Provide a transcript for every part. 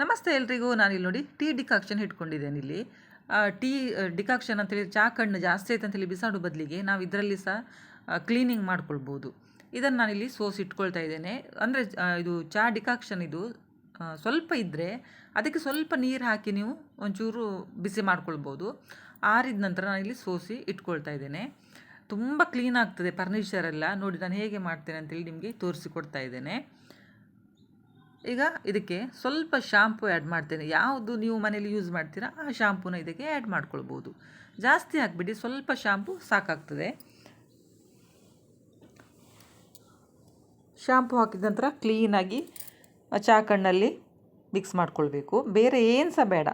ನಮಸ್ತೆ ಎಲ್ರಿಗೂ. ನಾನಿಲ್ಲಿ ನೋಡಿ, ಟೀ ಡಿಕಾಕ್ಷನ್ ಇಟ್ಕೊಂಡಿದ್ದೇನೆ ಇಲ್ಲಿ. ಟೀ ಡಿಕಾಕ್ಷನ್ ಅಂತೇಳಿ ಚಾ ಕಣ್ಣು ಜಾಸ್ತಿ ಆಯ್ತು ಅಂತೇಳಿ ಬಿಸಾಡೋ ಬದಲಿಗೆ ನಾವು ಇದರಲ್ಲಿ ಸಹ ಕ್ಲೀನಿಂಗ್ ಮಾಡ್ಕೊಳ್ಬೋದು. ಇದನ್ನು ನಾನಿಲ್ಲಿ ಸೋಸ್ ಇಟ್ಕೊಳ್ತಾ ಇದ್ದೇನೆ. ಅಂದರೆ ಇದು ಚಾ ಡಿಕಾಕ್ಷನ್ ಇದು ಸ್ವಲ್ಪ ಇದ್ದರೆ ಅದಕ್ಕೆ ಸ್ವಲ್ಪ ನೀರು ಹಾಕಿ ನೀವು ಒಂಚೂರು ಬಿಸಿ ಮಾಡ್ಕೊಳ್ಬೋದು. ಆರಿದ ನಂತರ ನಾನಿಲ್ಲಿ ಸೋಸಿ ಇಟ್ಕೊಳ್ತಾ ಇದ್ದೇನೆ. ತುಂಬ ಕ್ಲೀನ್ ಆಗ್ತದೆ ಫರ್ನಿಚರ್ ಎಲ್ಲ. ನೋಡಿ, ನಾನು ಹೇಗೆ ಮಾಡ್ತೇನೆ ಅಂತೇಳಿ ನಿಮಗೆ ತೋರಿಸಿಕೊಡ್ತಾ ಇದ್ದೇನೆ. ಈಗ ಇದಕ್ಕೆ ಸ್ವಲ್ಪ ಶಾಂಪು ಆ್ಯಡ್ ಮಾಡ್ತೇನೆ. ಯಾವುದು ನೀವು ಮನೇಲಿ ಯೂಸ್ ಮಾಡ್ತೀರಾ, ಆ ಶಾಂಪೂನ ಇದಕ್ಕೆ ಆ್ಯಡ್ ಮಾಡ್ಕೊಳ್ಬೋದು. ಜಾಸ್ತಿ ಹಾಕ್ಬಿಡಿ, ಸ್ವಲ್ಪ ಶಾಂಪು ಸಾಕಾಗ್ತದೆ. ಶಾಂಪು ಹಾಕಿದ ನಂತರ ಕ್ಲೀನಾಗಿ ಚಾಕಣ್ಣಲ್ಲಿ ಮಿಕ್ಸ್ ಮಾಡ್ಕೊಳ್ಬೇಕು. ಬೇರೆ ಏನು ಸಹ ಬೇಡ.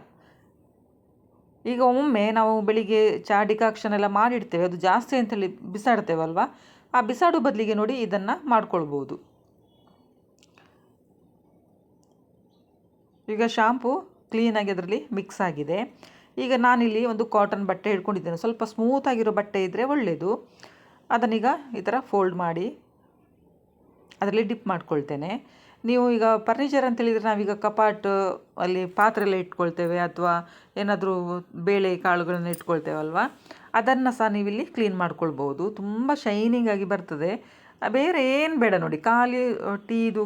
ಈಗ ಒಮ್ಮೆ ನಾವು ಬೆಳಿಗ್ಗೆ ಚಾ ಡಿಕಾಕ್ಷನ್ ಎಲ್ಲ ಮಾಡಿಡ್ತೇವೆ. ಅದು ಜಾಸ್ತಿ ಅಂತೇಳಿ ಬಿಸಾಡ್ತೇವಲ್ವ? ಆ ಬಿಸಾಡೋ ಬದಲಿಗೆ ನೋಡಿ ಇದನ್ನು ಮಾಡ್ಕೊಳ್ಬೋದು. ಈಗ ಶಾಂಪು ಕ್ಲೀನಾಗಿ ಅದರಲ್ಲಿ ಮಿಕ್ಸ್ ಆಗಿದೆ. ಈಗ ನಾನಿಲ್ಲಿ ಒಂದು ಕಾಟನ್ ಬಟ್ಟೆ ಹಿಡ್ಕೊಂಡಿದ್ದೇನೆ. ಸ್ವಲ್ಪ ಸ್ಮೂತಾಗಿರೋ ಬಟ್ಟೆ ಇದ್ದರೆ ಒಳ್ಳೆಯದು ಅದನ್ನೀಗ ಈ ಥರ ಫೋಲ್ಡ್ ಮಾಡಿ ಅದರಲ್ಲಿ ಡಿಪ್ ಮಾಡ್ಕೊಳ್ತೇನೆ. ನೀವು ಈಗ ಫರ್ನಿಚರ್ ಅಂತೇಳಿದರೆ ನಾವೀಗ ಕಪಾಟ್, ಅಲ್ಲಿ ಪಾತ್ರೆ ಎಲ್ಲ ಇಟ್ಕೊಳ್ತೇವೆ ಅಥವಾ ಏನಾದರೂ ಬೇಳೆ ಕಾಳುಗಳನ್ನು ಇಟ್ಕೊಳ್ತೇವಲ್ವ? ಅದನ್ನು ಸಹ ನೀವಿಲ್ಲಿ ಕ್ಲೀನ್ ಮಾಡ್ಕೊಳ್ಬೋದು ತುಂಬ ಶೈನಿಂಗ್ ಆಗಿ ಬರ್ತದೆ. ಬೇರೆ ಏನು ಬೇಡ ನೋಡಿ. ಖಾಲಿ ಟೀದು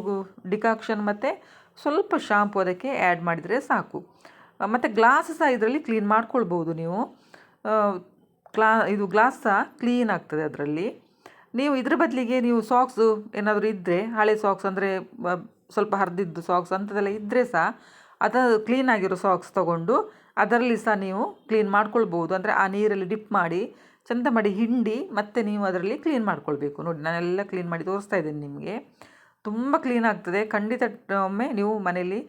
ಡಿಕಾಕ್ಷನ್ ಮತ್ತು ಸ್ವಲ್ಪ ಶಾಂಪು ಅದಕ್ಕೆ ಆ್ಯಡ್ ಮಾಡಿದರೆ ಸಾಕು. ಮತ್ತು ಗ್ಲಾಸ್ ಸಹ ಇದರಲ್ಲಿ ಕ್ಲೀನ್ ಮಾಡ್ಕೊಳ್ಬೋದು ನೀವು. ಕ್ಲಾ, ಇದು ಗ್ಲಾಸ್ ಸಹ ಕ್ಲೀನ್ ಆಗ್ತದೆ ಅದರಲ್ಲಿ. ನೀವು ಇದ್ರ ಬದಲಿಗೆ ನೀವು ಸಾಕ್ಸು ಏನಾದರೂ ಇದ್ದರೆ ಹಳೆ ಸಾಕ್ಸ್ ಅಂದರೆ ಸ್ವಲ್ಪ ಹರಿದಿದ್ದು ಸಾಕ್ಸ್ ಅಂಥದ್ದೆಲ್ಲ ಇದ್ದರೆ ಸಹ ಅದು ಕ್ಲೀನ್ ಆಗಿರೋ ಸಾಕ್ಸ್ ತೊಗೊಂಡು ಅದರಲ್ಲಿ ಸಹ ನೀವು ಕ್ಲೀನ್ ಮಾಡ್ಕೊಳ್ಬೋದು. ಅಂದರೆ ಆ ನೀರಲ್ಲಿ ಡಿಪ್ ಮಾಡಿ, ಚಂದ ಮಾಡಿ ಹಿಂಡಿ ಮತ್ತೆ ನೀವು ಅದರಲ್ಲಿ ಕ್ಲೀನ್ ಮಾಡ್ಕೊಳ್ಬೇಕು. ನೋಡಿ, ನಾನೆಲ್ಲ ಕ್ಲೀನ್ ಮಾಡಿ ತೋರಿಸ್ತಾ ಇದ್ದೇನೆ ನಿಮಗೆ. ತುಂಬ ಕ್ಲೀನ್ ಆಗ್ತದೆ. ಖಂಡಿತ ಒಮ್ಮೆ ನೀವು ಮನೆಯಲ್ಲಿ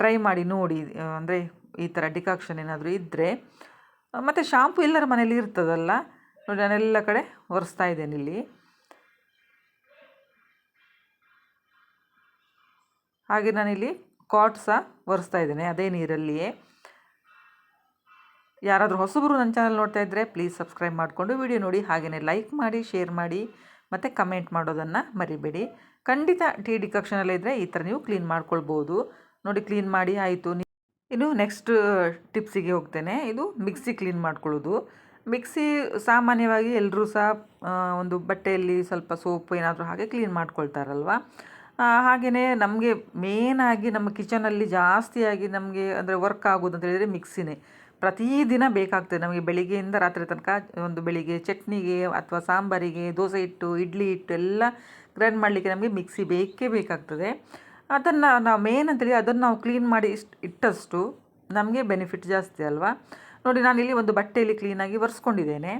ಟ್ರೈ ಮಾಡಿ ನೋಡಿ ಅಂದರೆ ಈ ಥರ ಡಿಕಾಕ್ಷನ್ ಏನಾದರೂ ಇದ್ದರೆ ಮತ್ತು ಶಾಂಪು ಎಲ್ಲರ ಮನೇಲಿ ಇರ್ತದಲ್ಲ? ನೋಡಿ ನಾನೆಲ್ಲ ಕಡೆ ಒರೆಸ್ತಾ ಇದ್ದೇನೆ ಇಲ್ಲಿ. ಹಾಗೆ ನಾನಿಲ್ಲಿ ಕಾಟ್ ಸಹ ಒರೆಸ್ತಾ ಇದ್ದೇನೆ, ಅದೇ ನೀರಲ್ಲಿಯೇ. ಯಾರಾದರೂ ಹೊಸಬರು ನನ್ನ ಚಾನಲ್ ನೋಡ್ತಾ ಇದ್ದರೆ ಪ್ಲೀಸ್ ಸಬ್ಸ್ಕ್ರೈಬ್ ಮಾಡಿಕೊಂಡು ವಿಡಿಯೋ ನೋಡಿ ಹಾಗೆಯೇ ಲೈಕ್ ಮಾಡಿ ಶೇರ್ ಮಾಡಿ, ಮತ್ತು ಕಮೆಂಟ್ ಮಾಡೋದನ್ನು ಮರಿಬೇಡಿ. ಖಂಡಿತ ಟೀ ಕಕ್ಷನಲ್ಲಿ ಇದ್ದರೆ ಈ ಥರ ನೀವು ಕ್ಲೀನ್ ಮಾಡ್ಕೊಳ್ಬೋದು. ನೋಡಿ, ಕ್ಲೀನ್ ಮಾಡಿ ಆಯಿತು. ಇನ್ನು ನೆಕ್ಸ್ಟ್ ಟಿಪ್ಸಿಗೆ ಹೋಗ್ತೇನೆ. ಇದು ಮಿಕ್ಸಿ ಕ್ಲೀನ್ ಮಾಡ್ಕೊಳ್ಳೋದು. ಮಿಕ್ಸಿ ಸಾಮಾನ್ಯವಾಗಿ ಎಲ್ಲರೂ ಸಹ ಒಂದು ಬಟ್ಟೆಯಲ್ಲಿ ಸ್ವಲ್ಪ ಸೋಪು ಏನಾದರೂ ಹಾಗೆ ಕ್ಲೀನ್ ಮಾಡ್ಕೊಳ್ತಾರಲ್ವ? ಹಾಗೆಯೇ ನಮಗೆ ಮೇನಾಗಿ ನಮ್ಮ ಕಿಚನಲ್ಲಿ ಜಾಸ್ತಿಯಾಗಿ ನಮಗೆ ಅಂದರೆ ವರ್ಕ್ ಆಗೋದು ಅಂತ ಹೇಳಿದರೆ ಮಿಕ್ಸಿನೇ. ಪ್ರತಿದಿನ ಬೇಕಾಗ್ತದೆ. ನಮಗೆ ಬೆಳಿಗ್ಗೆಯಿಂದ ರಾತ್ರಿ ತನಕ ಒಂದು ಬೆಳಿಗ್ಗೆ ಚಟ್ನಿಗೆ ಅಥವಾ ಸಾಂಬಾರಿಗೆ ದೋಸೆ ಹಿಟ್ಟು, ಇಡ್ಲಿ ಹಿಟ್ಟು ಎಲ್ಲ ಗ್ರೈಂಡ್ ಮಾಡಲಿಕ್ಕೆ ನಮಗೆ ಮಿಕ್ಸಿ ಬೇಕೇ ಬೇಕಾಗ್ತದೆ. ಅದನ್ನು ನಾವು ಮೇನ್ ಅಂತೇಳಿ ಅದನ್ನು ನಾವು ಕ್ಲೀನ್ ಮಾಡಿ ಇಷ್ಟು ಇಟ್ಟಷ್ಟು ನಮಗೆ ಬೆನಿಫಿಟ್ ಜಾಸ್ತಿ ಅಲ್ವಾ? ನೋಡಿ, ನಾನು ಇಲ್ಲಿ ಒಂದು ಬಟ್ಟೆಯಲ್ಲಿ ಕ್ಲೀನಾಗಿ ಒರೆಸ್ಕೊಂಡಿದ್ದೇನೆ.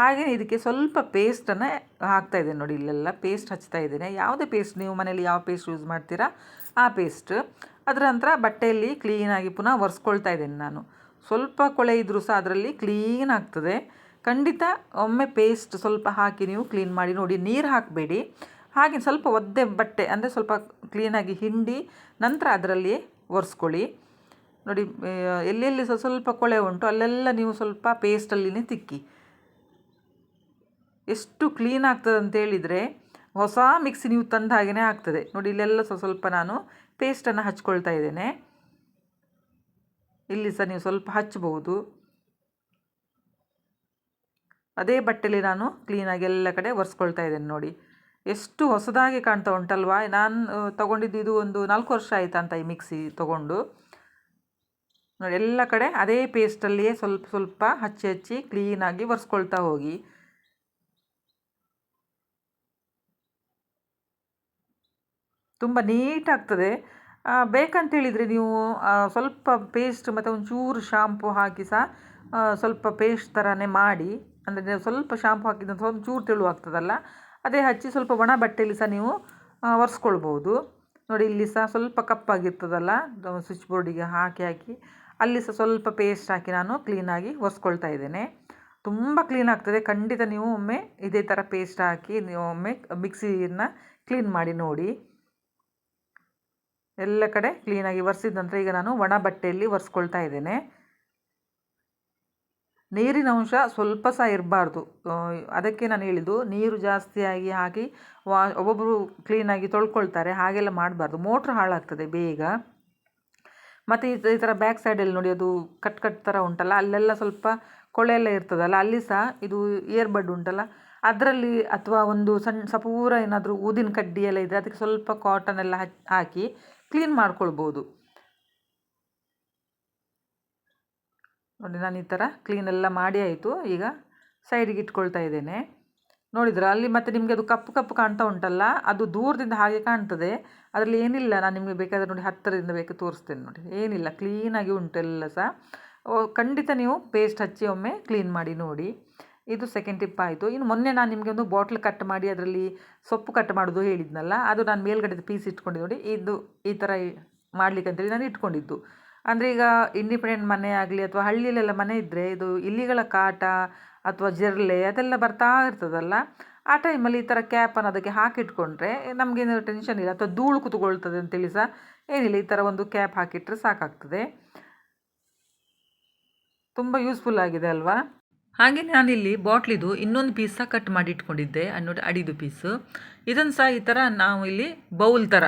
ಹಾಗೆ ಇದಕ್ಕೆ ಸ್ವಲ್ಪ ಪೇಸ್ಟನ್ನು ಹಾಕ್ತಾ ಇದ್ದೇನೆ ನೋಡಿ, ಇಲ್ಲೆಲ್ಲ ಪೇಸ್ಟ್ ಹಚ್ತಾ ಇದ್ದೇನೆ. ಯಾವುದೇ ಪೇಸ್ಟ್ ನೀವು ಮನೇಲಿ ಯಾವ ಪೇಸ್ಟ್ ಯೂಸ್ ಮಾಡ್ತೀರಾ ಆ ಪೇಸ್ಟ್ ಅದರ ನಂತರ ಬಟ್ಟೆಯಲ್ಲಿ ಕ್ಲೀನಾಗಿ ಪುನಃ ಒರೆಸ್ಕೊಳ್ತಾ ಇದ್ದೇನೆ ನಾನು. ಸ್ವಲ್ಪ ಕೊಳೆ ಇದ್ದರೂ ಸಹ ಅದರಲ್ಲಿ ಕ್ಲೀನ್ ಆಗ್ತದೆ. ಖಂಡಿತ ಒಮ್ಮೆ ಪೇಸ್ಟ್ ಸ್ವಲ್ಪ ಹಾಕಿ ನೀವು ಕ್ಲೀನ್ ಮಾಡಿ ನೋಡಿ, ನೀರು ಹಾಕಬೇಡಿ. ಹಾಗೆ ಸ್ವಲ್ಪ ಒದ್ದೆ ಬಟ್ಟೆ ಅಂದರೆ ಸ್ವಲ್ಪ ಕ್ಲೀನಾಗಿ ಹಿಂಡಿ ನಂತರ ಅದರಲ್ಲಿ ಒರೆಸ್ಕೊಳ್ಳಿ. ನೋಡಿ ಎಲ್ಲೆಲ್ಲಿ ಸಹ ಸ್ವಲ್ಪ ಕೊಳೆ ಉಂಟು, ಅಲ್ಲೆಲ್ಲ ನೀವು ಸ್ವಲ್ಪ ಪೇಸ್ಟಲ್ಲಿನೇ ತಿಕ್ಕಿ. ಎಷ್ಟು ಕ್ಲೀನ್ ಆಗ್ತದೆ ಅಂತ ಹೇಳಿದರೆ ಹೊಸ ಮಿಕ್ಸಿ ನೀವು ತಂದ ಹಾಗೆಯೇ ಆಗ್ತದೆ. ನೋಡಿ, ಇಲ್ಲೆಲ್ಲ ಸ್ವಲ್ಪ ಸ್ವಲ್ಪ ನಾನು ಪೇಸ್ಟನ್ನು ಹಚ್ಕೊಳ್ತಾ ಇದ್ದೇನೆ. ಇಲ್ಲಿ ಸಹ ನೀವು ಸ್ವಲ್ಪ ಹಚ್ಚಬಹುದು. ಅದೇ ಬಟ್ಟೆಲಿ ನಾನು ಕ್ಲೀನಾಗಿ ಎಲ್ಲ ಕಡೆ ಒರೆಸ್ಕೊಳ್ತಾ ಇದ್ದೇನೆ ನೋಡಿ. ಎಷ್ಟು ಹೊಸದಾಗಿ ಕಾಣ್ತಾ ಉಂಟಲ್ವಾ? ನಾನು ತೊಗೊಂಡಿದ್ದು ಇದು ಒಂದು ನಾಲ್ಕು ವರ್ಷ ಆಯಿತಾ ಅಂತ ಈ ಮಿಕ್ಸಿ ತೊಗೊಂಡು. ನೋಡಿ, ಎಲ್ಲ ಕಡೆ ಅದೇ ಪೇಸ್ಟಲ್ಲಿಯೇ ಸ್ವಲ್ಪ ಸ್ವಲ್ಪ ಹಚ್ಚಿ ಹಚ್ಚಿ ಕ್ಲೀನಾಗಿ ಒರೆಸ್ಕೊಳ್ತಾ ಹೋಗಿ. ತುಂಬ ನೀಟಾಗ್ತದೆ ಬೇಕಂತೇಳಿದರೆ ನೀವು ಸ್ವಲ್ಪ ಪೇಸ್ಟ್ ಮತ್ತು ಒಂಚೂರು ಶಾಂಪು ಹಾಕಿ ಸಹ ಸ್ವಲ್ಪ ಪೇಸ್ಟ್ ಥರನೇ ಮಾಡಿ, ಅಂದರೆ ಸ್ವಲ್ಪ ಶಾಂಪು ಚೂರು ಒಂಚೂರು ತೆಳುವಾಗ್ತದಲ್ಲ ಅದೇ ಹಚ್ಚಿ ಸ್ವಲ್ಪ ಒಣ ಬಟ್ಟೆಯಲ್ಲಿ ಸಹ ನೀವು ಒರೆಸ್ಕೊಳ್ಬೋದು. ನೋಡಿ, ಇಲ್ಲಿ ಸಹ ಸ್ವಲ್ಪ ಕಪ್ಪಾಗಿರ್ತದಲ್ಲ ಸ್ವಿಚ್ ಬೋರ್ಡಿಗೆ ಹಾಕಿ ಹಾಕಿ, ಅಲ್ಲಿ ಸಹ ಸ್ವಲ್ಪ ಪೇಸ್ಟ್ ಹಾಕಿ ನಾನು ಕ್ಲೀನಾಗಿ ಒರೆಸ್ಕೊಳ್ತಾ ಇದ್ದೇನೆ. ತುಂಬ ಕ್ಲೀನ್ ಆಗ್ತದೆ, ಖಂಡಿತ ನೀವು ಒಮ್ಮೆ ಇದೇ ಥರ ಪೇಸ್ಟ್ ಹಾಕಿ ನೀವು ಒಮ್ಮೆ ಮಿಕ್ಸಿಯನ್ನು ಕ್ಲೀನ್ ಮಾಡಿ ನೋಡಿ. ಎಲ್ಲ ಕಡೆ ಕ್ಲೀನಾಗಿ ಒರೆಸಿದ ನಂತರ ಈಗ ನಾನು ಒಣ ಬಟ್ಟೆಯಲ್ಲಿ ಒರೆಸ್ಕೊಳ್ತಾ ಇದ್ದೇನೆ. ನೀರಿನ ಅಂಶ ಸ್ವಲ್ಪ ಸಹ ಇರಬಾರ್ದು. ಅದಕ್ಕೆ ನಾನು ಹೇಳಿದ್ದು ನೀರು ಜಾಸ್ತಿಯಾಗಿ ಹಾಕಿ ವಾ ಒಬ್ಬೊಬ್ಬರು ಕ್ಲೀನಾಗಿ ತೊಳ್ಕೊಳ್ತಾರೆ, ಹಾಗೆಲ್ಲ ಮಾಡಬಾರ್ದು. ಮೋಟ್ರ್ ಹಾಳಾಗ್ತದೆ ಬೇಗ. ಮತ್ತು ಈ ಈ ಥರ ಬ್ಯಾಕ್ ಸೈಡಲ್ಲಿ ನೋಡಿ, ಅದು ಕಟ್ ಕಟ್ ಥರ ಉಂಟಲ್ಲ, ಅಲ್ಲೆಲ್ಲ ಸ್ವಲ್ಪ ಕೊಳೆ ಎಲ್ಲ ಇರ್ತದಲ್ಲ, ಅಲ್ಲಿ ಸಹ ಇದು ಇಯರ್ಬಡ್ ಉಂಟಲ್ಲ, ಅದರಲ್ಲಿ ಅಥವಾ ಒಂದು ಸಣ್ಣ ಸಪೂರ ಏನಾದರೂ ಊದಿನ ಕಡ್ಡಿ ಎಲ್ಲ ಇದ್ದರೆ ಅದಕ್ಕೆ ಸ್ವಲ್ಪ ಕಾಟನ್ ಎಲ್ಲ ಹಾಕಿ ಕ್ಲೀನ್ ಮಾಡ್ಕೊಳ್ಬೋದು. ನೋಡಿ, ನಾನು ಈ ಥರ ಕ್ಲೀನ್ ಎಲ್ಲ ಮಾಡಿ ಆಯಿತು. ಈಗ ಸೈಡಿಗೆ ಇಟ್ಕೊಳ್ತಾ ಇದ್ದೇನೆ. ನೋಡಿದ್ರೆ, ಅಲ್ಲಿ ಮತ್ತೆ ನಿಮಗೆ ಅದು ಕಪ್ಪು ಕಪ್ಪು ಕಾಣ್ತಾ ಉಂಟಲ್ಲ, ಅದು ದೂರದಿಂದ ಹಾಗೆ ಕಾಣ್ತದೆ. ಅದರಲ್ಲಿ ಏನಿಲ್ಲ, ನಾನು ನಿಮಗೆ ಬೇಕಾದರೆ ನೋಡಿ ಹತ್ತಿರದಿಂದ ಬೇಕು ತೋರಿಸ್ತೇನೆ ನೋಡಿ. ಏನಿಲ್ಲ ಕ್ಲೀನಾಗಿ ಉಂಟು ಎಲ್ಲ ಸಹ. ಖಂಡಿತ ನೀವು ಪೇಸ್ಟ್ ಹಚ್ಚಿ ಒಮ್ಮೆ ಕ್ಲೀನ್ ಮಾಡಿ ನೋಡಿ. ಇದು ಸೆಕೆಂಡ್ ಟಿಪ್ ಆಯಿತು. ಇನ್ನು ಮೊನ್ನೆ ನಾನು ನಿಮಗೆ ಒಂದು ಬಾಟ್ಲ್ ಕಟ್ ಮಾಡಿ ಅದರಲ್ಲಿ ಸೊಪ್ಪು ಕಟ್ ಮಾಡೋದು ಹೇಳಿದ್ನಲ್ಲ, ಅದು ನಾನು ಮೇಲ್ಗಡೆ ಪೀಸ್ ಇಟ್ಕೊಂಡಿದ್ದು ನೋಡಿ, ಇದು ಈ ಥರ ಮಾಡ್ಲಿಕ್ಕೆ ಅಂತೇಳಿ ನಾನು ಇಟ್ಕೊಂಡಿದ್ದು. ಅಂದರೆ ಈಗ ಇಂಡಿಪೆಂಡೆಂಟ್ ಮನೆ ಆಗಲಿ ಅಥವಾ ಹಳ್ಳಿಯಲ್ಲೆಲ್ಲ ಮನೆ ಇದ್ದರೆ ಇದು ಇಲಿಗಳ ಕಾಟ ಅಥವಾ ಜರ್ಲೆ ಅದೆಲ್ಲ ಬರ್ತಾ ಇರ್ತದಲ್ಲ, ಆ ಟೈಮಲ್ಲಿ ಈ ಥರ ಕ್ಯಾಪನ್ನು ಅದಕ್ಕೆ ಹಾಕಿಟ್ಕೊಂಡ್ರೆ ನಮಗೇನು ಟೆನ್ಷನ್ ಇಲ್ಲ. ಅಥವಾ ಧೂಳು ಕುತ್ಕೊಳ್ತದೆ ಅಂತೇಳಿ ಸಹ ಏನಿಲ್ಲ, ಈ ಥರ ಒಂದು ಕ್ಯಾಪ್ ಹಾಕಿಟ್ರೆ ಸಾಕಾಗ್ತದೆ. ತುಂಬ ಯೂಸ್ಫುಲ್ ಆಗಿದೆ ಅಲ್ವಾ? ಹಾಗೆ ನಾನಿಲ್ಲಿ ಬಾಟ್ಲಿದು ಇನ್ನೊಂದು ಪೀಸ್ ಸಹ ಕಟ್ ಮಾಡಿ ಇಟ್ಕೊಂಡಿದ್ದೆ ಅನ್ನೋದು ಅಡಿದು ಪೀಸು ಇದನ್ನು ಸಹ ಈ ಥರ ನಾವು ಇಲ್ಲಿ ಬೌಲ್ ಥರ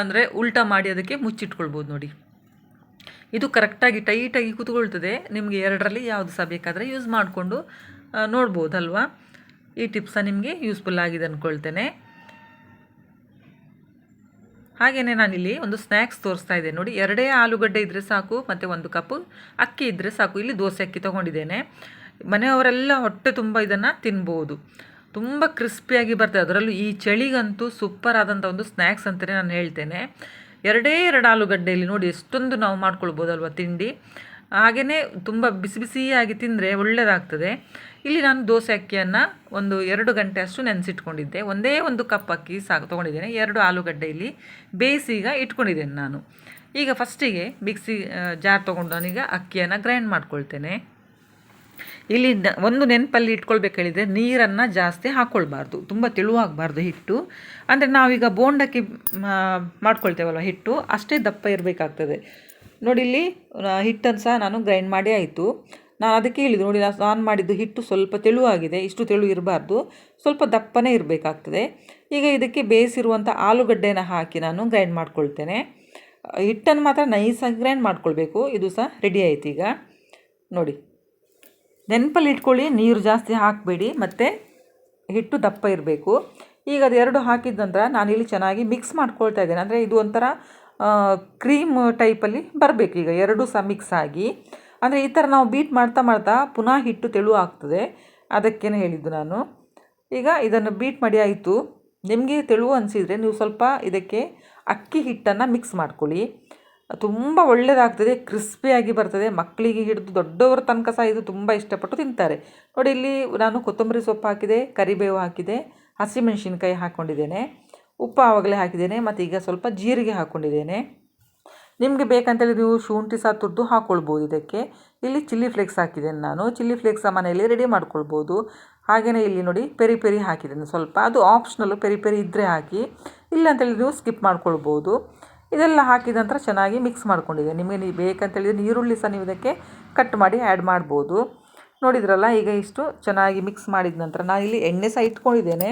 ಅಂದರೆ ಉಲ್ಟಾ ಮಾಡಿ ಅದಕ್ಕೆ ಮುಚ್ಚಿಟ್ಕೊಳ್ಬೋದು ನೋಡಿ. ಇದು ಕರೆಕ್ಟಾಗಿ ಟೈಟಾಗಿ ಕೂತ್ಕೊಳ್ತದೆ. ನಿಮಗೆ ಎರಡರಲ್ಲಿ ಯಾವುದು ಸಹ ಬೇಕಾದರೆ ಯೂಸ್ ಮಾಡಿಕೊಂಡು ನೋಡ್ಬೋದಲ್ವಾ? ಈ ಟಿಪ್ಸ ನಿಮಗೆ ಯೂಸ್ಫುಲ್ ಆಗಿದೆ ಅಂದ್ಕೊಳ್ತೇನೆ ಹಾಗೆಯೇ ನಾನಿಲ್ಲಿ ಒಂದು ಸ್ನ್ಯಾಕ್ಸ್ ತೋರಿಸ್ತಾ ಇದ್ದೇನೆ. ನೋಡಿ, ಎರಡೇ ಆಲೂಗಡ್ಡೆ ಇದ್ದರೆ ಸಾಕು, ಮತ್ತು ಒಂದು ಕಪ್ಪು ಅಕ್ಕಿ ಇದ್ದರೆ ಸಾಕು. ಇಲ್ಲಿ ದೋಸೆ ಅಕ್ಕಿ ತೊಗೊಂಡಿದ್ದೇನೆ. ಮನೆಯವರೆಲ್ಲ ಹೊಟ್ಟೆ ತುಂಬ ಇದನ್ನು ತಿನ್ಬೋದು. ತುಂಬ ಕ್ರಿಸ್ಪಿಯಾಗಿ ಬರ್ತದೆ. ಅದರಲ್ಲೂ ಈ ಚಳಿಗಂತೂ ಸೂಪರ್ ಆದಂಥ ಒಂದು ಸ್ನ್ಯಾಕ್ಸ್ ಅಂತಲೇ ನಾನು ಹೇಳ್ತೇನೆ. ಎರಡೇ ಎರಡು ಆಲೂಗಡ್ಡೆಯಲ್ಲಿ ನೋಡಿ, ಎಷ್ಟೊಂದು ನಾವು ಮಾಡ್ಕೊಳ್ಬೋದಲ್ವ ತಿಂಡಿ. ಹಾಗೆಯೇ ತುಂಬ ಬಿಸಿ ಬಿಸಿಯಾಗಿ ತಿಂದರೆ ಒಳ್ಳೆಯದಾಗ್ತದೆ ಇಲ್ಲಿ ನಾನು ದೋಸೆ ಅಕ್ಕಿಯನ್ನು ಒಂದು ಎರಡು ಗಂಟೆ ಅಷ್ಟು ನೆನೆಸಿಟ್ಕೊಂಡಿದ್ದೆ. ಒಂದೇ ಒಂದು ಕಪ್ ಅಕ್ಕಿ ಸಾಕು ತೊಗೊಂಡಿದ್ದೇನೆ. ಎರಡು ಆಲೂಗಡ್ಡೆ ಇಲ್ಲಿ ಬೇಯಿಸಿ ಈಗ ಇಟ್ಕೊಂಡಿದ್ದೇನೆ ನಾನು. ಈಗ ಫಸ್ಟಿಗೆ ಮಿಕ್ಸಿ ಜಾರ್ ತೊಗೊಂಡು ನಾನೀಗ ಅಕ್ಕಿಯನ್ನು ಗ್ರೈಂಡ್ ಮಾಡ್ಕೊಳ್ತೇನೆ. ಇಲ್ಲಿ ಒಂದು ನೆನಪಲ್ಲಿ ಇಟ್ಕೊಳ್ಬೇಕು ಹೇಳಿದರೆ ನೀರನ್ನು ಜಾಸ್ತಿ ಹಾಕ್ಕೊಳ್ಬಾರ್ದು ತುಂಬ ತೆಳುವಾಗಬಾರ್ದು ಹಿಟ್ಟು. ಅಂದರೆ ನಾವೀಗ ಬೋಂಡಕ್ಕೆ ಮಾಡ್ಕೊಳ್ತೇವಲ್ವ ಹಿಟ್ಟು, ಅಷ್ಟೇ ದಪ್ಪ ಇರಬೇಕಾಗ್ತದೆ. ನೋಡಿ ಇಲ್ಲಿ ಹಿಟ್ಟನ್ನು ಸಹ ನಾನು ಗ್ರೈಂಡ್ ಮಾಡಿ ಆಯಿತು. ನಾನು ಅದಕ್ಕೆ ಹೇಳಿದ್ದು, ನೋಡಿ, ನಾನು ಆನ್ ಮಾಡಿದ್ದು ಹಿಟ್ಟು ಸ್ವಲ್ಪ ತೆಳುವಾಗಿದೆ, ಇಷ್ಟು ತೆಳು ಇರಬಾರ್ದು, ಸ್ವಲ್ಪ ದಪ್ಪನೇ ಇರಬೇಕಾಗ್ತದೆ. ಈಗ ಇದಕ್ಕೆ ಬೇಯಿಸಿರುವಂಥ ಆಲೂಗಡ್ಡೆನ ಹಾಕಿ ನಾನು ಗ್ರೈಂಡ್ ಮಾಡ್ಕೊಳ್ತೇನೆ. ಹಿಟ್ಟನ್ನು ಮಾತ್ರ ನೈಸಾಗಿ ಗ್ರೈಂಡ್ ಮಾಡ್ಕೊಳ್ಬೇಕು, ಇದು ಸಹ ರೆಡಿ ಆಯಿತು ಈಗ. ನೋಡಿ, ನೆನಪಲ್ಲಿ ಇಟ್ಕೊಳ್ಳಿ, ನೀರು ಜಾಸ್ತಿ ಹಾಕಬೇಡಿ, ಮತ್ತು ಹಿಟ್ಟು ದಪ್ಪ ಇರಬೇಕು. ಈಗ ಅದು ಎರಡು ಹಾಕಿದ ನಂತರ ಇಲ್ಲಿ ಚೆನ್ನಾಗಿ ಮಿಕ್ಸ್ ಮಾಡ್ಕೊಳ್ತಾ ಇದ್ದೇನೆ. ಅಂದರೆ ಇದು ಒಂಥರ ಕ್ರೀಮ್ ಟೈಪಲ್ಲಿ ಬರಬೇಕು. ಈಗ ಎರಡೂ ಸಹ ಮಿಕ್ಸ್ ಆಗಿ. ಅಂದರೆ ಈ ಥರ ನಾವು ಬೀಟ್ ಮಾಡ್ತಾ ಮಾಡ್ತಾ ಪುನಃ ಹಿಟ್ಟು ತೆಳು ಆಗ್ತದೆ. ಅದಕ್ಕೇನೆ ಹೇಳಿದ್ದು ನಾನು. ಈಗ ಇದನ್ನು ಬೀಟ್ ಮಾಡಿ ಆಯಿತು. ನಿಮಗೆ ತೆಳು ಅನಿಸಿದರೆ ನೀವು ಸ್ವಲ್ಪ ಇದಕ್ಕೆ ಅಕ್ಕಿ ಹಿಟ್ಟನ್ನು ಮಿಕ್ಸ್ ಮಾಡ್ಕೊಳ್ಳಿ. ತುಂಬ ಒಳ್ಳೆಯದಾಗ್ತದೆ ಕ್ರಿಸ್ಪಿಯಾಗಿ ಬರ್ತದೆ. ಮಕ್ಕಳಿಗೆ ಹಿಡಿದು ದೊಡ್ಡವರ ತನಕ ಸಹ ಇದು ತುಂಬ ಇಷ್ಟಪಟ್ಟು ತಿಂತಾರೆ. ನೋಡಿ, ಇಲ್ಲಿ ನಾನು ಕೊತ್ತಂಬರಿ ಸೊಪ್ಪು ಹಾಕಿದೆ, ಕರಿಬೇವು ಹಾಕಿದೆ, ಹಸಿಮೆಣಸಿನ್ಕಾಯಿ ಹಾಕ್ಕೊಂಡಿದ್ದೇನೆ ಉಪ್ಪು ಆವಾಗಲೇ ಹಾಕಿದ್ದೇನೆ ಮತ್ತು ಈಗ ಸ್ವಲ್ಪ ಜೀರಿಗೆ ಹಾಕ್ಕೊಂಡಿದ್ದೇನೆ ನಿಮಗೆ ಬೇಕಂತೇಳಿ ನೀವು ಶುಂಠಿ ಸಹ ತುರಿದು ಹಾಕ್ಕೊಳ್ಬೋದು ಇದಕ್ಕೆ. ಇಲ್ಲಿ ಚಿಲ್ಲಿ ಫ್ಲೇಕ್ಸ್ ಹಾಕಿದ್ದೇನೆ ನಾನು. ಚಿಲ್ಲಿ ಫ್ಲೇಕ್ಸ್ ಮನೆಯಲ್ಲಿ ರೆಡಿ ಮಾಡ್ಕೊಳ್ಬೋದು. ಹಾಗೆಯೇ ಇಲ್ಲಿ ನೋಡಿ ಪೆರಿ ಪೆರಿ ಹಾಕಿದ್ದೇನೆ ಸ್ವಲ್ಪ. ಅದು ಆಪ್ಷನಲ್ಲು ಪೆರಿ ಪೆರಿ ಇದ್ದರೆ ಹಾಕಿ. ಇಲ್ಲ ಅಂತೇಳಿ ನೀವು ಸ್ಕಿಪ್ ಮಾಡ್ಕೊಳ್ಬೋದು. ಇದೆಲ್ಲ ಹಾಕಿದ ನಂತರ ಚೆನ್ನಾಗಿ ಮಿಕ್ಸ್ ಮಾಡ್ಕೊಂಡಿದೆ ನಿಮಗೆ ನೀವು ಬೇಕಂತೇಳಿದರೆ ಈರುಳ್ಳಿ ಸಹ ನೀವು ಇದಕ್ಕೆ ಕಟ್ ಮಾಡಿ ಆ್ಯಡ್ ಮಾಡ್ಬೋದು. ನೋಡಿದ್ರಲ್ಲ ಈಗ ಇಷ್ಟು ಚೆನ್ನಾಗಿ ಮಿಕ್ಸ್ ಮಾಡಿದ ನಂತರ ನಾನು ಇಲ್ಲಿ ಎಣ್ಣೆ ಸಹ ಇಟ್ಕೊಂಡಿದ್ದೇನೆ.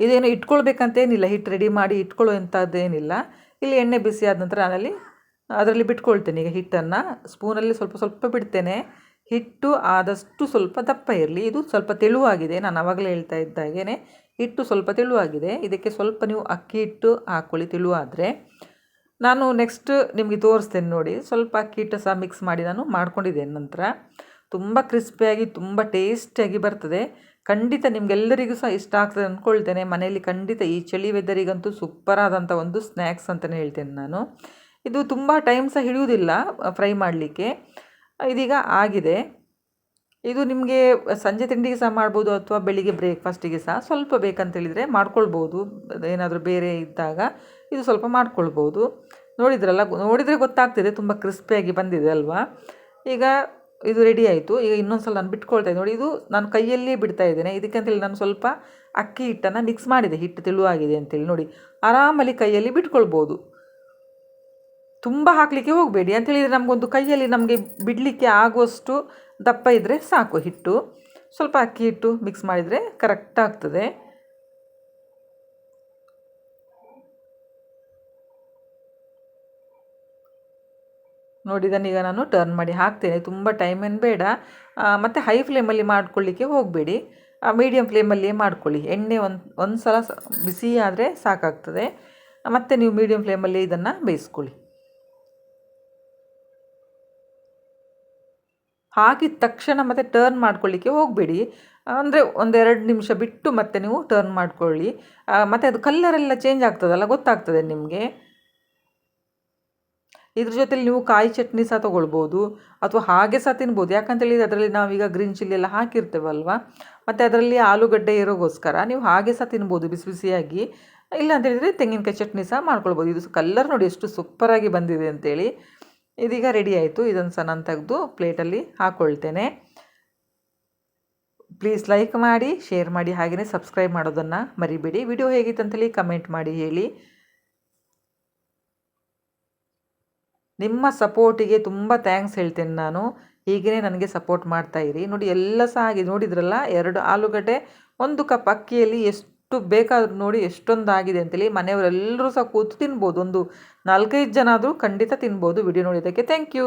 ಇದೇನು ಇಟ್ಕೊಳ್ಬೇಕಂತೇನಿಲ್ಲ. ಹಿಟ್ಟು ರೆಡಿ ಮಾಡಿ ಇಟ್ಕೊಳ್ಳುವಂಥದ್ದೇನಿಲ್ಲ ಇಲ್ಲಿ ಎಣ್ಣೆ ಬಿಸಿ ಆದ ನಂತರ ನಾನಲ್ಲಿ ಅದರಲ್ಲಿ ಬಿಟ್ಕೊಳ್ತೇನೆ ಈಗ ಹಿಟ್ಟನ್ನು. ಸ್ಪೂನಲ್ಲಿ ಸ್ವಲ್ಪ ಸ್ವಲ್ಪ ಬಿಡ್ತೇನೆ. ಹಿಟ್ಟು ಆದಷ್ಟು ಸ್ವಲ್ಪ ದಪ್ಪ ಇರಲಿ. ಇದು ಸ್ವಲ್ಪ ತೆಳುವಾಗಿದೆ. ನಾನು ಆವಾಗಲೇ ಹೇಳ್ತಾ ಇದ್ದ ಹಾಗೇ ಹಿಟ್ಟು ಸ್ವಲ್ಪ ತೆಳುವಾಗಿದೆ. ಇದಕ್ಕೆ ಸ್ವಲ್ಪ ನೀವು ಅಕ್ಕಿ ಹಿಟ್ಟು ಹಾಕ್ಕೊಳ್ಳಿ ತೆಳುವಾದರೆ. ನಾನು ನೆಕ್ಸ್ಟ್ ನಿಮಗೆ ತೋರಿಸ್ತೇನೆ ನೋಡಿ. ಸ್ವಲ್ಪ ಅಕ್ಕಿ ಹಿಟ್ಟು ಸಹ ಮಿಕ್ಸ್ ಮಾಡಿ ನಾನು ಮಾಡ್ಕೊಂಡಿದ್ದೇನೆ ನಂತರ. ತುಂಬ ಕ್ರಿಸ್ಪಿಯಾಗಿ ತುಂಬ ಟೇಸ್ಟಿಯಾಗಿ ಬರ್ತದೆ. ಖಂಡಿತ ನಿಮಗೆಲ್ಲರಿಗೂ ಸಹ ಇಷ್ಟ ಆಗ್ತದೆ ಅಂದ್ಕೊಳ್ತೇನೆ ಮನೆಯಲ್ಲಿ ಖಂಡಿತ ಈ ಚಳಿ ವೆದರಿಗಂತೂ ಸೂಪರ್ ಆದಂಥ ಒಂದು ಸ್ನ್ಯಾಕ್ಸ್ ಅಂತಲೇ ಹೇಳ್ತೇನೆ ನಾನು. ಇದು ತುಂಬ ಟೈಮ್ ಸಹ ಹಿಡಿಯುವುದಿಲ್ಲ ಫ್ರೈ ಮಾಡಲಿಕ್ಕೆ. ಇದೀಗ ಆಗಿದೆ. ಇದು ನಿಮಗೆ ಸಂಜೆ ತಿಂಡಿಗೆ ಸಹ ಮಾಡ್ಬೋದು ಅಥವಾ ಬೆಳಿಗ್ಗೆ ಬ್ರೇಕ್ಫಾಸ್ಟಿಗೆ ಸಹ ಸ್ವಲ್ಪ ಬೇಕಂತೇಳಿದರೆ ಮಾಡ್ಕೊಳ್ಬೋದು. ಏನಾದರೂ ಬೇರೆ ಇದ್ದಾಗ ಇದು ಸ್ವಲ್ಪ ಮಾಡ್ಕೊಳ್ಬೋದು. ನೋಡಿದ್ರಲ್ಲ, ನೋಡಿದರೆ ಗೊತ್ತಾಗ್ತಿದೆ, ತುಂಬ ಕ್ರಿಸ್ಪಿಯಾಗಿ ಬಂದಿದೆ ಅಲ್ವಾ? ಈಗ ಇದು ರೆಡಿ ಆಯಿತು. ಈಗ ಇನ್ನೊಂದು ಸಲ ನಾನು ಬಿಟ್ಕೊಳ್ತಾ ಇದ್ದೆ. ನೋಡಿ, ಇದು ನಾನು ಕೈಯಲ್ಲಿಯೇ ಬಿಡ್ತಾ ಇದ್ದೇನೆ. ಇದಕ್ಕಂತೇಳಿ ನಾನು ಸ್ವಲ್ಪ ಅಕ್ಕಿ ಹಿಟ್ಟನ್ನು ಮಿಕ್ಸ್ ಮಾಡಿದೆ. ಹಿಟ್ಟು ತೆಳುವಾಗಿದೆ ಅಂತೇಳಿ. ನೋಡಿ, ಆರಾಮಲ್ಲಿ ಕೈಯಲ್ಲಿ ಬಿಟ್ಕೊಳ್ಬೋದು. ತುಂಬ ಹಾಕಲಿಕ್ಕೆ ಹೋಗಬೇಡಿ ಅಂತೇಳಿದರೆ ನಮಗೊಂದು ಕೈಯಲ್ಲಿ ನಮಗೆ ಬಿಡಲಿಕ್ಕೆ ಆಗುವಷ್ಟು ದಪ್ಪ ಇದ್ದರೆ ಸಾಕು ಹಿಟ್ಟು. ಸ್ವಲ್ಪ ಅಕ್ಕಿ ಹಿಟ್ಟು ಮಿಕ್ಸ್ ಮಾಡಿದರೆ ಕರೆಕ್ಟ್ ಆಗ್ತದೆ. ನೋಡಿ ಈಗ ನಾನು ಟರ್ನ್ ಮಾಡಿ ಹಾಕ್ತೇನೆ. ತುಂಬ ಟೈಮ್ ಏನು ಬೇಡ. ಮತ್ತು ಹೈ ಫ್ಲೇಮಲ್ಲಿ ಮಾಡ್ಕೊಳ್ಳಿಕ್ಕೆ ಹೋಗಬೇಡಿ. ಮೀಡಿಯಮ್ ಫ್ಲೇಮಲ್ಲಿಯೇ ಮಾಡ್ಕೊಳ್ಳಿ. ಎಣ್ಣೆ ಒಂದು ಒಂದು ಸಲ ಬಿಸಿ ಆದರೆ ಸಾಕಾಗ್ತದೆ. ಮತ್ತು ನೀವು ಮೀಡಿಯಮ್ ಫ್ಲೇಮಲ್ಲಿ ಇದನ್ನು ಬೇಯಿಸ್ಕೊಳ್ಳಿ. ಹಾಕಿದ ತಕ್ಷಣ ಮತ್ತೆ ಟರ್ನ್ ಮಾಡ್ಕೊಳ್ಳಿಕ್ಕೆ ಹೋಗಬೇಡಿ. ಅಂದರೆ ಒಂದೆರಡು ನಿಮಿಷ ಬಿಟ್ಟು ಮತ್ತೆ ನೀವು ಟರ್ನ್ ಮಾಡ್ಕೊಳ್ಳಿ. ಮತ್ತೆ ಅದು ಕಲ್ಲರೆಲ್ಲ ಚೇಂಜ್ ಆಗ್ತದಲ್ಲ, ಗೊತ್ತಾಗ್ತದೆ ನಿಮಗೆ. ಇದ್ರ ಜೊತೆಲಿ ನೀವು ಕಾಯಿ ಚಟ್ನಿ ಸಹ ತೊಗೊಳ್ಬೋದು ಅಥವಾ ಹಾಗೆ ಸಹ ತಿನ್ಬೋದು. ಯಾಕಂತೇಳಿ ಅದರಲ್ಲಿ ನಾವೀಗ ಗ್ರೀನ್ ಚಿಲ್ಲಿ ಎಲ್ಲ ಹಾಕಿರ್ತೇವಲ್ವ ಮತ್ತು ಅದರಲ್ಲಿ ಆಲೂಗಡ್ಡೆ ಇರೋಗೋಸ್ಕರ ನೀವು ಹಾಗೆ ಸಹ ತಿನ್ಬೋದು ಬಿಸಿ ಬಿಸಿಯಾಗಿ. ಇಲ್ಲ ಅಂತೇಳಿದರೆ ತೆಂಗಿನಕಾಯಿ ಚಟ್ನಿ ಸಹ ಮಾಡ್ಕೊಳ್ಬೋದು. ಇದು ಕಲ್ಲರ್ ನೋಡಿ ಎಷ್ಟು ಸೂಪರಾಗಿ ಬಂದಿದೆ ಅಂತೇಳಿ. ಇದೀಗ ರೆಡಿ ಆಯಿತು. ಇದನ್ನು ಸಹ ನಾನು ತೆಗೆದು ಪ್ಲೇಟಲ್ಲಿ ಹಾಕ್ಕೊಳ್ತೇನೆ ಪ್ಲೀಸ್ ಲೈಕ್ ಮಾಡಿ ಶೇರ್ ಮಾಡಿ ಹಾಗೆಯೇ ಸಬ್ಸ್ಕ್ರೈಬ್ ಮಾಡೋದನ್ನು ಮರಿಬೇಡಿ. ವಿಡಿಯೋ ಹೇಗಿತ್ತು ಅಂತೇಳಿ ಕಮೆಂಟ್ ಮಾಡಿ ಹೇಳಿ. ನಿಮ್ಮ ಸಪೋರ್ಟಿಗೆ ತುಂಬ ಥ್ಯಾಂಕ್ಸ್ ಹೇಳ್ತೇನೆ ನಾನು. ಹೀಗೇ ನನಗೆ ಸಪೋರ್ಟ್ ಮಾಡ್ತಾ ಇರಿ. ನೋಡಿ, ಎಲ್ಲ ಸಹ ಹಾಗೆ ನೋಡಿದ್ರಲ್ಲ, ಎರಡು ಆಲೂಗಡ್ಡೆ, ಒಂದು ಕಪ್ ಅಕ್ಕಿಯಲ್ಲಿ ಎಷ್ಟು ಬೇಕಾದ್ರೂ ನೋಡಿ ಎಷ್ಟೊಂದು ಆಗಿದೆ ಅಂತೇಳಿ ಮನೆಯವರೆಲ್ಲರೂ ಸಹ ಕೂತು ತಿನ್ಬೋದು. ಒಂದು ನಾಲ್ಕೈದು ಜನ ಆದರೂ ಖಂಡಿತ ತಿನ್ಬೋದು. ವಿಡಿಯೋ ನೋಡಿದ್ದಕ್ಕೆ ಥ್ಯಾಂಕ್ ಯು.